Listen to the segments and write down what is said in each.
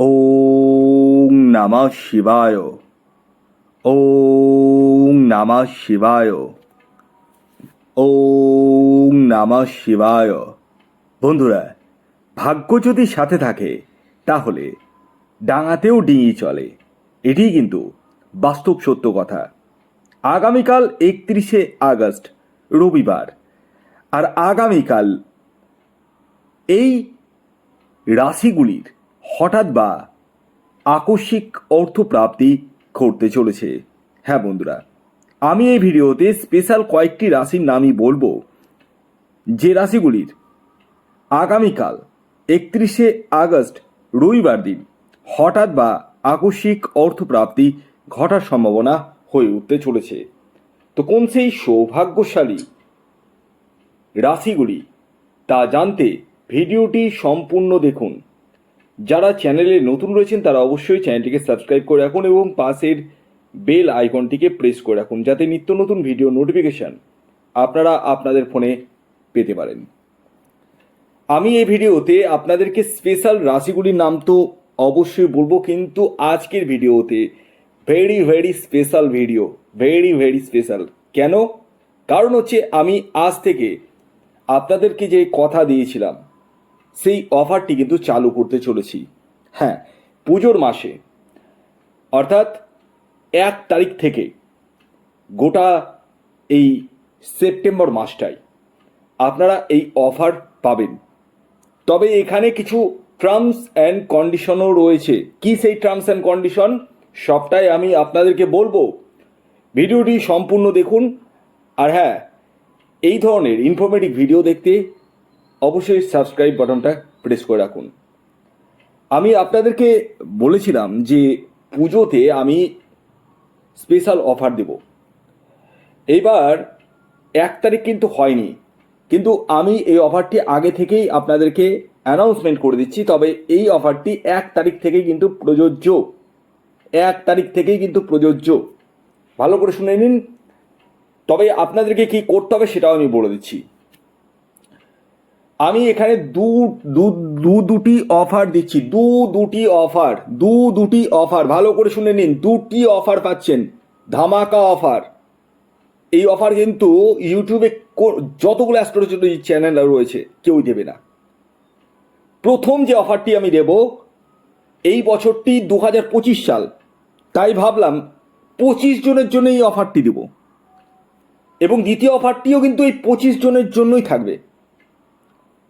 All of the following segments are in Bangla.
ওং নমঃ শিবায়। ওং নমঃ শিবায়। ওং নমঃ শিবায়। বন্ধুরা, ভাগ্য যদি সাথে থাকে, তাহলে ডাঙাতেও ডিঙি চলে। এটি কিন্তু বাস্তব সত্য কথা। আগামীকাল একত্রিশে আগস্ট, রবিবার। আর আগামীকাল এই রাশিগুলির হঠাৎ বা আকস্মিক অর্থপ্রাপ্তি ঘটতে চলেছে। হ্যাঁ বন্ধুরা, আমি এই ভিডিওতে স্পেশাল কয়েকটি রাশির নামই বলব। যে রাশিগুলির আগামীকাল একত্রিশে আগস্ট রবিবার দিন হঠাৎ বা আকস্মিক অর্থপ্রাপ্তি ঘটার সম্ভাবনা হয়ে উঠতে চলেছে। তো কোন সেই সৌভাগ্যশালী রাশিগুলি তা জানতে ভিডিওটি সম্পূর্ণ দেখুন। যারা চ্যানেলে নতুন রয়েছেন, তারা অবশ্যই চ্যানেলটিকে সাবস্ক্রাইব করে রাখুন এবং পাশের বেল আইকনটিকে প্রেস করে রাখুন যাতে নিত্য নতুন ভিডিও নোটিফিকেশান আপনারা আপনাদের ফোনে পেতে পারেন। আমি এই ভিডিওতে আপনাদেরকে স্পেশাল রাশিগুলির নাম তো অবশ্যই বলব, কিন্তু আজকের ভিডিওতে very very special video very very special কেন? কারণ হচ্ছে আমি আজ থেকে আপনাদেরকে যে কথা দিয়েছিলাম সেই অফারটি কিন্তু চালু করতে চলেছি। হ্যাঁ পুজোর মাসে। অর্থাৎ এক তারিখ থেকে গোটা এই সেপ্টেম্বর মাসটাই আপনারা এই অফার পাবেন। তবে এখানে কিছু টার্মস অ্যান্ড কন্ডিশনও রয়েছে। কি সেই টার্মস অ্যান্ড কন্ডিশন সবটাই আমি আপনাদেরকে বলব। ভিডিওটি সম্পূর্ণ দেখুন। আর হ্যাঁ এই ধরনের ইনফরমেটিভ ভিডিও দেখতে অবশ্যই সাবস্ক্রাইব বাটনটা প্রেস করে রাখুন। আমি আপনাদেরকে বলেছিলাম যে পুজোতে আমি স্পেশাল অফার দেব। এইবার এক তারিখ কিন্তু হয়নি, কিন্তু আমি এই অফারটি আগে থেকেই আপনাদেরকে অ্যানাউন্সমেন্ট করে দিচ্ছি, তবে এই অফারটি এক তারিখ থেকেই কিন্তু প্রযোজ্য। এক তারিখ থেকেই কিন্তু প্রযোজ্য। ভালো করে শুনে নিন। তবে আপনাদেরকে কি করতে হবে সেটাও আমি বলে দিচ্ছি। আমি এখানে দু দু দুটি অফার দিচ্ছি। দু দুটি অফার দু দুটি অফার ভালো করে শুনে নিন, দুটি অফার পাচ্ছেন। ধামাকা অফার এই অফার কিন্তু ইউটিউবে যতগুলো অ্যাস্ট্রোলজি চ্যানেল রয়েছে, কেউই দেবে না। প্রথম যে অফারটি আমি দেব, এই বছরটি দু হাজার পঁচিশ সাল। তাই ভাবলাম, পঁচিশ জনের জন্য এই অফারটি দেব। এবং দ্বিতীয় অফারটিও কিন্তু এই পঁচিশ জনের জন্যই থাকবে।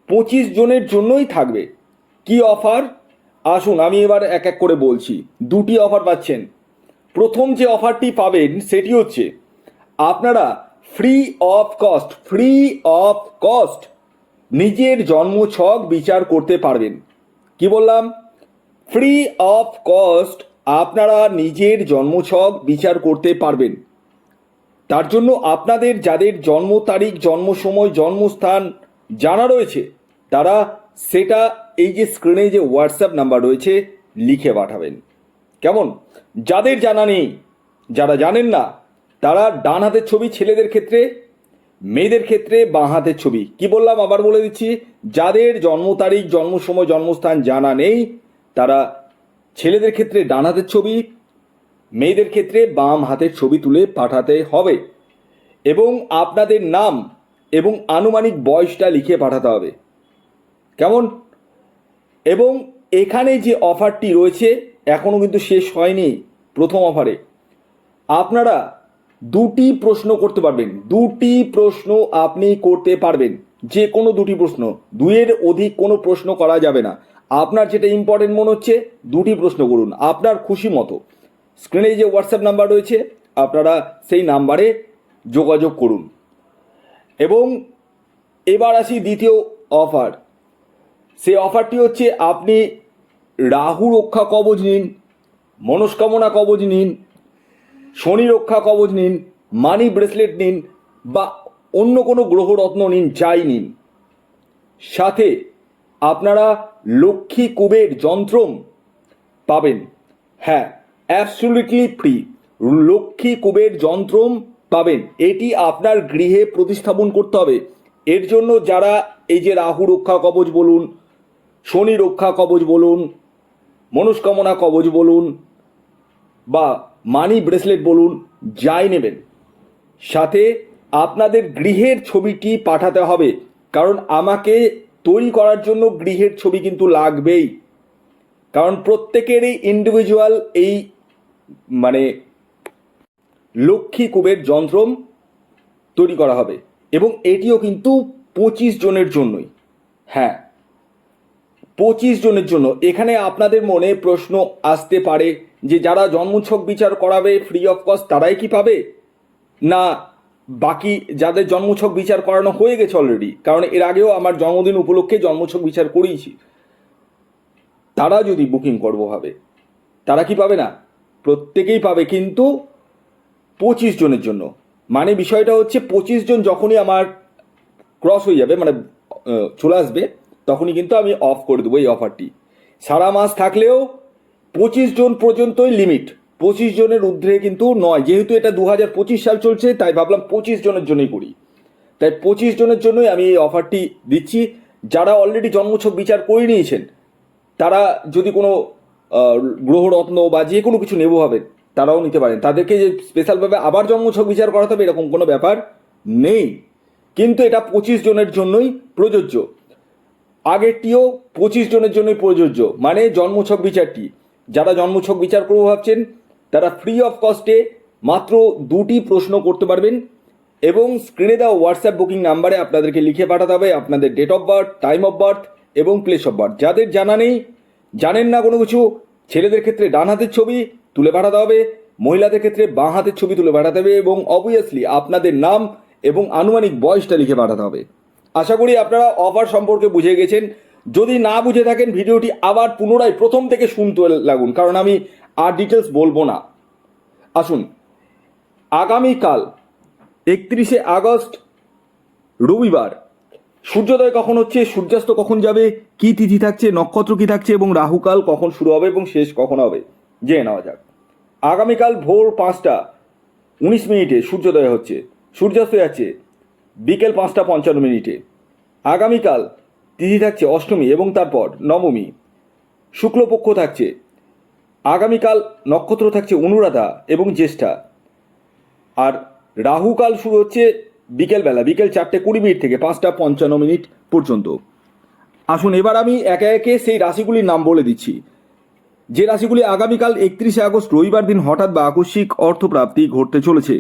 পঁচিশ জনের জন্যই থাকবে। কি অফার আসুন, আমি এবার এক এক করে বলছি। দুটি অফার পাচ্ছেন। প্রথম যে অফারটি পাবেন, সেটি হচ্ছে, আপনারা free of cost free of cost নিজের জন্মছক বিচার করতে পারবেন। কি বললাম? ফ্রি অফ কস্ট আপনারা নিজের জন্মছক বিচার করতে পারবেন। তার জন্য আপনাদের যাদের জন্ম তারিখ, জন্ম সময়, জন্মস্থান জানা রয়েছে তারা সেটা এই যে স্ক্রিনে যে হোয়াটসঅ্যাপ নাম্বার রয়েছে, লিখে পাঠাবেন। কেমন? যাদের জানা নেই, যারা জানেন না, তারা ডান হাতের ছবি ছেলেদের ক্ষেত্রে, মেয়েদের ক্ষেত্রে বাঁ হাতের ছবি। কি বললাম? আবার বলে দিচ্ছি, যাদের জন্ম তারিখ, জন্ম সময়, জন্মস্থান জানা নেই, তারা ছেলেদের ক্ষেত্রে ডান হাতের ছবি, মেয়েদের ক্ষেত্রে বাম হাতের ছবি তুলে পাঠাতে হবে। এবং আপনাদের নাম এবং আনুমানিক বয়সটা লিখে পাঠাতে হবে। কেমন? এবং এখানে যে অফারটি রয়েছে এখনও কিন্তু শেষ হয়নি প্রথম অফারে আপনারা দুটি প্রশ্ন করতে পারবেন। দুটি প্রশ্ন আপনি করতে পারবেন। যে কোনো দুটি প্রশ্ন। দুইয়ের অধিক কোনো প্রশ্ন করা যাবে না। আপনার যেটা ইম্পর্টেন্ট মনে হচ্ছে, দুটি প্রশ্ন করুন। আপনার খুশি মতো। স্ক্রিনে যে হোয়াটসঅ্যাপ নাম্বার রয়েছে, আপনারা সেই নাম্বারে যোগাযোগ করুন। এবং এবার আসি দ্বিতীয় অফার সেই অফারটি হচ্ছে আপনি রাহু রক্ষা কবচ নিন, মনস্কামনা কবচ নিন, শনি রক্ষা কবচ নিন, মানি ব্রেসলেট নিন বা অন্য কোনো গ্রহরত্ন নিন, যাই নিন। সাথে আপনারা লক্ষ্মী কুবের যন্ত্রম পাবেন। হ্যাঁ অ্যাবসুলিটলি ফ্রি লক্ষ্মী কুবের যন্ত্রম পাবেন। এটি আপনার গৃহে প্রতিস্থাপন করতে হবে। এর জন্য যারা এই যে রাহু রক্ষা কবচ বলুন শনি রক্ষা কবচ বলুন, মনস্কামনা কবচ বলুন, বা মানি ব্রেসলেট বলুন, যাই নেবেন। সাথে আপনাদের গৃহের ছবিটি পাঠাতে হবে, কারণ আমাকে তৈরি করার জন্য গৃহের ছবি কিন্তু লাগবেই। কারণ প্রত্যেকেরই ইন্ডিভিজুয়াল এই মানে লক্ষ্মী কুবের যন্ত্রম তৈরি করা হবে, এবং এটিও কিন্তু পঁচিশ জনের জন্যই। হ্যাঁ। পঁচিশ জনের জন্য। এখানে আপনাদের মনে প্রশ্ন আসতে পারে যে যারা জন্মছক বিচার করাবে ফ্রি অফ কস্ট তারাই কি পাবে? না, বাকি যাদের জন্মছক বিচার করানো হয়ে গেছে অলরেডি কারণ এর আগেও আমার জন্মদিন উপলক্ষে জন্মছক বিচার করিয়েছি। তারা যদি বুকিং করব ভাবে তারা কি পাবে না? প্রত্যেকেই পাবে, কিন্তু পঁচিশ জনের জন্য। মানে বিষয়টা হচ্ছে পঁচিশ জন যখনই আমার ক্রস হয়ে যাবে মানে চলে আসবে তখনই কিন্তু আমি অফ করে দেবো এই অফারটি সারা মাস থাকলেও পঁচিশ জন পর্যন্তই লিমিট পঁচিশ জনের ঊর্ধ্বে কিন্তু নয়। যেহেতু এটা দু হাজার পঁচিশ সাল চলছে, তাই ভাবলাম পঁচিশ জনের জন্যই করি। তাই পঁচিশ জনের জন্যই আমি এই অফারটি দিচ্ছি। যারা অলরেডি জন্মছক বিচার করে নিয়েছেন, তারা যদি কোনো গ্রহরত্ন বা যে কোনো কিছু নেব ভাবেন, তারাও নিতে পারেন। তাদেরকে যে স্পেশালভাবে আবার জন্মছক বিচার করাতে হবে, এরকম কোনো ব্যাপার নেই। কিন্তু এটা পঁচিশ জনের জন্যই প্রযোজ্য। আগেরটিও পঁচিশ জনের জন্যই প্রযোজ্য। মানে জন্মছক বিচারটি। যারা জন্মছক বিচার করব ভাবছেন, তারা ফ্রি অফ কস্টে মাত্র দুটি প্রশ্ন করতে পারবেন এবং স্ক্রিনে দেওয়া হোয়াটসঅ্যাপ বুকিং নাম্বারে আপনাদেরকে লিখে পাঠাতে হবে আপনাদের date of birth time of birth এবং প্লেস অফ বার্থ যাদের জানা নেই, জানেন না কোনো কিছু, ছেলেদের ক্ষেত্রে ডান হাতের ছবি তুলে পাঠাতে হবে, মহিলাদের ক্ষেত্রে বাঁ হাতের ছবি তুলে পাঠাতে হবে এবং অবভিয়াসলি আপনাদের নাম এবং আনুমানিক বয়সটা লিখে পাঠাতে হবে। আশা করি আপনারা অফার সম্পর্কে বুঝে গেছেন। যদি না বুঝে থাকেন, ভিডিওটি আবার পুনরায় প্রথম থেকে শুনতে লাগুন, কারণ আমি আর ডিটেলস বলব না। আসুন, আগামীকাল একত্রিশে আগস্ট, রবিবার, সূর্যোদয় কখন হচ্ছে, সূর্যাস্ত কখন যাবে, কি তিথি থাকছে, নক্ষত্র কি থাকছে, এবং রাহুকাল কখন শুরু হবে এবং শেষ কখন হবে, জেনে নেওয়া যাক। আগামীকাল ভোর পাঁচটা, উনিশ মিনিটে সূর্যোদয় হচ্ছে, সূর্যাস্ত যাচ্ছে, বিকেল পাঁচটা পঞ্চান্ন মিনিটে। আগামীকাল তিথি থাকছে অষ্টমী এবং তারপর নবমী। শুক্লপক্ষ থাকছে। আগামীকাল নক্ষত্র থাকছে অনুরাধা এবং জ্যেষ্ঠা। আর রাহুকাল শুরু হচ্ছে বিকেলবেলা, বিকেল চারটে কুড়ি মিনিট থেকে পাঁচটা পঞ্চান্ন মিনিট পর্যন্ত। আসুন এবার আমি একে একে সেই রাশিগুলির নাম বলে দিচ্ছি। যে রাশিগুলি আগামীকাল একত্রিশে আগস্ট রবিবার দিন হঠাৎ বা আকস্মিক অর্থপ্রাপ্তি ঘটতে চলেছে।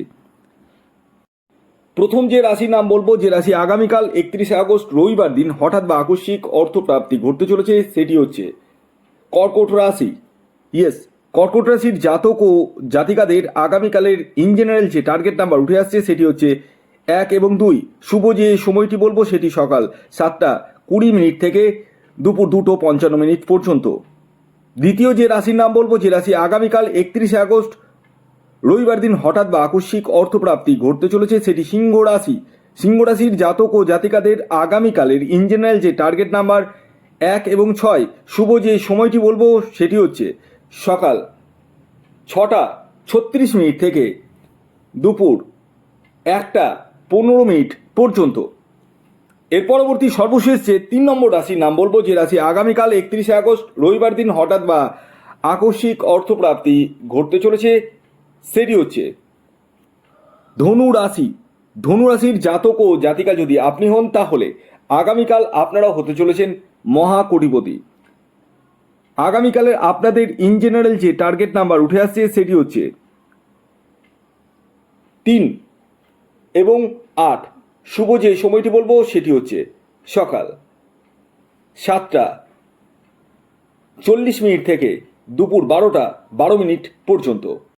প্রথম যে রাশির নাম বলব, যে রাশি আগামীকাল একত্রিশে আগস্ট, রবিবার দিন হঠাৎ বা আকস্মিক অর্থপ্রাপ্তি ঘটতে চলেছে, সেটি হচ্ছে কর্কট রাশি। ইয়েস কর্কট রাশির জাতক ও জাতিকাদের আগামীকালের ইন জেনারেল যে টার্গেট নাম্বার উঠে আসছে, সেটি হচ্ছে এক এবং দুই। শুভ যে সময়টি বলব, সেটি সকাল সাতটা কুড়ি মিনিট থেকে দুপুর দুটো পঞ্চান্ন মিনিট পর্যন্ত। দ্বিতীয় যে রাশির নাম বলব, যে রাশি আগামীকাল একত্রিশে আগস্ট রবিবার দিন হঠাৎ বা আকস্মিক অর্থপ্রাপ্তি ঘটতে চলেছে সেটি সিংহ রাশি। সিংহ রাশির জাতক ও জাতিকাদের আগামীকালের ইন জেনারেল যে টার্গেট নাম্বার এক এবং ছয়, শুভ যে সময়টি বলব সেটি হচ্ছে সকাল ছটা ছত্রিশ মিনিট থেকে দুপুর একটা পনেরো মিনিট পর্যন্ত। এর পরবর্তী সর্বশেষ যে তিন নম্বর রাশির নাম বলব, যে রাশি আগামীকাল একত্রিশে আগস্ট, রবিবার দিন হঠাৎ বা আকস্মিক অর্থপ্রাপ্তি ঘটতে চলেছে। সেটি হচ্ছে ধনু রাশি। ধনু রাশির জাতক ও জাতিকা যদি আপনি হন, তাহলে আগামীকাল আপনারাও হতে চলেছেন মহা কোটিপতি আগামীকালের আপনাদের ইন জেনারেল যে টার্গেট নাম্বার উঠে আসছে, সেটি হচ্ছে তিন এবং আট। শুভ যে সময়টি বলব, সেটি হচ্ছে সকাল সাতটা চল্লিশ মিনিট থেকে দুপুর বারোটা বারো মিনিট পর্যন্ত।